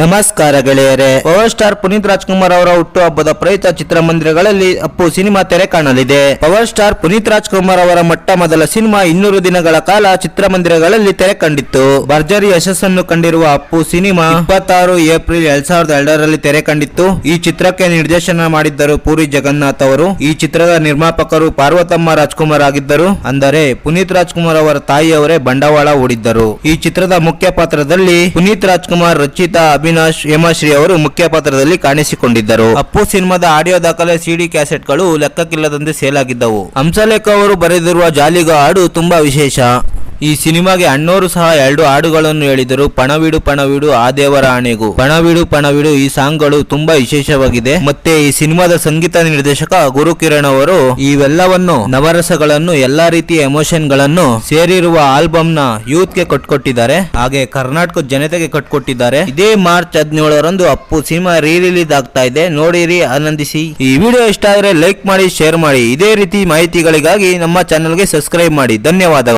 ನಮಸ್ಕಾರ ಗೆಳೆಯರೆ. Power star Puneeth Rajkumar ಅವರ ಹುಟ್ಟುಹಬ್ಬದ ಪ್ರಯುಕ್ತ ಚಿತ್ರಮಂದಿರಗಳಲ್ಲಿ ಅಪ್ಪು ಸಿನಿಮಾ ತೆರೆ ಕಾಣಲಿದೆ. ಪವರ್ ಸ್ಟಾರ್ ಪುನೀತ್ ರಾಜ್ಕುಮಾರ್ ಅವರ ಮೊಟ್ಟ ಮೊದಲ ಸಿನಿಮಾ ಇನ್ನೂರು ದಿನಗಳ ಕಾಲ ಚಿತ್ರಮಂದಿರಗಳಲ್ಲಿ ತೆರೆ ಕಂಡಿತ್ತು. ಭರ್ಜರಿ ಯಶಸ್ಸನ್ನು ಕಂಡಿರುವ ಅಪ್ಪು ಸಿನಿಮಾ ಇಪ್ಪತ್ತಾರು ಏಪ್ರಿಲ್ ಎರಡ್ ಸಾವಿರದ ಎರಡರಲ್ಲಿ ತೆರೆ ಕಂಡಿತ್ತು. ಈ ಚಿತ್ರಕ್ಕೆ ನಿರ್ದೇಶನ ಮಾಡಿದ್ದರು ಪೂರಿ ಜಗನ್ನಾಥ್ ಅವರು. ಈ ಚಿತ್ರದ ನಿರ್ಮಾಪಕರು ಪಾರ್ವತಮ್ಮ ರಾಜ್ಕುಮಾರ್ ಆಗಿದ್ದರು. ಅಂದರೆ ಪುನೀತ್ ರಾಜ್ಕುಮಾರ್ ಅವರ ತಾಯಿಯವರೇ ಬಂಡವಾಳ ಹೂಡಿದ್ದರು. ಈ ಚಿತ್ರದ ಮುಖ್ಯ ಪಾತ್ರದಲ್ಲಿ ಪುನೀತ್ ರಾಜ್ಕುಮಾರ್, ರಚಿತಾ ಅವಿನಾಶ್ ಹೇಮಾಶ್ರೀ ಅವರು ಮುಖ್ಯ ಪಾತ್ರದಲ್ಲಿ ಕಾಣಿಸಿಕೊಂಡಿದ್ದರು. ಅಪ್ಪು ಸಿನಿಮಾದ ಆಡಿಯೋ ದಾಖಲೆ ಸಿಡಿ ಕ್ಯಾಸೆಟ್ಗಳು ಲೆಕ್ಕಕ್ಕಿಲ್ಲದಂತೆ ಸೇಲ್ ಆಗಿದ್ದವು. ಹಂಸಲೇಖ ಅವರು ಬರೆದಿರುವ ಜಾಲಿಗ ಹಾಡು ತುಂಬಾ ವಿಶೇಷ. ಈ ಸಿನಿಮಾಗೆ ಅಣ್ಣೋರು ಸಹ ಎರಡು ಹಾಡುಗಳನ್ನು ಹೇಳಿದರು. ಪಣವಿಡು ಪಣವಿಡು, ಆ ದೇವರ ಆಣೆಗೂ ಪಣವಿಡು ಪಣವಿಡು, ಈ ಸಾಂಗ್ಗಳು ತುಂಬಾ ವಿಶೇಷವಾಗಿದೆ. ಮತ್ತೆ ಈ ಸಿನಿಮಾದ ಸಂಗೀತ ನಿರ್ದೇಶಕ ಗುರು ಕಿರಣ್ ಅವರು ಇವೆಲ್ಲವನ್ನು, ನವರಸಗಳನ್ನು, ಎಲ್ಲಾ ರೀತಿಯ ಎಮೋಷನ್ಗಳನ್ನು ಸೇರಿರುವ ಆಲ್ಬಮ್ನ ಯೂತ್ಗೆ ಕಟ್ಕೊಟ್ಟಿದ್ದಾರೆ. ಹಾಗೆ ಕರ್ನಾಟಕ ಜನತೆಗೆ ಕಟ್ಕೊಟ್ಟಿದ್ದಾರೆ. ಇದೇ ಮಾರ್ಚ್ ಹದಿನೇಳರಂದು ಅಪ್ಪು ಸಿನಿಮಾ ರೀ ರಿಲೀಸ್ ಆಗ್ತಾ ಇದೆ. ನೋಡಿರಿ, ಆನಂದಿಸಿ. ಈ ವಿಡಿಯೋ ಇಷ್ಟ ಆದ್ರೆ ಲೈಕ್ ಮಾಡಿ, ಶೇರ್ ಮಾಡಿ. ಇದೇ ರೀತಿ ಮಾಹಿತಿಗಳಿಗಾಗಿ ನಮ್ಮ ಚಾನೆಲ್ಗೆ ಸಬ್ಸ್ಕ್ರೈಬ್ ಮಾಡಿ. ಧನ್ಯವಾದಗಳು.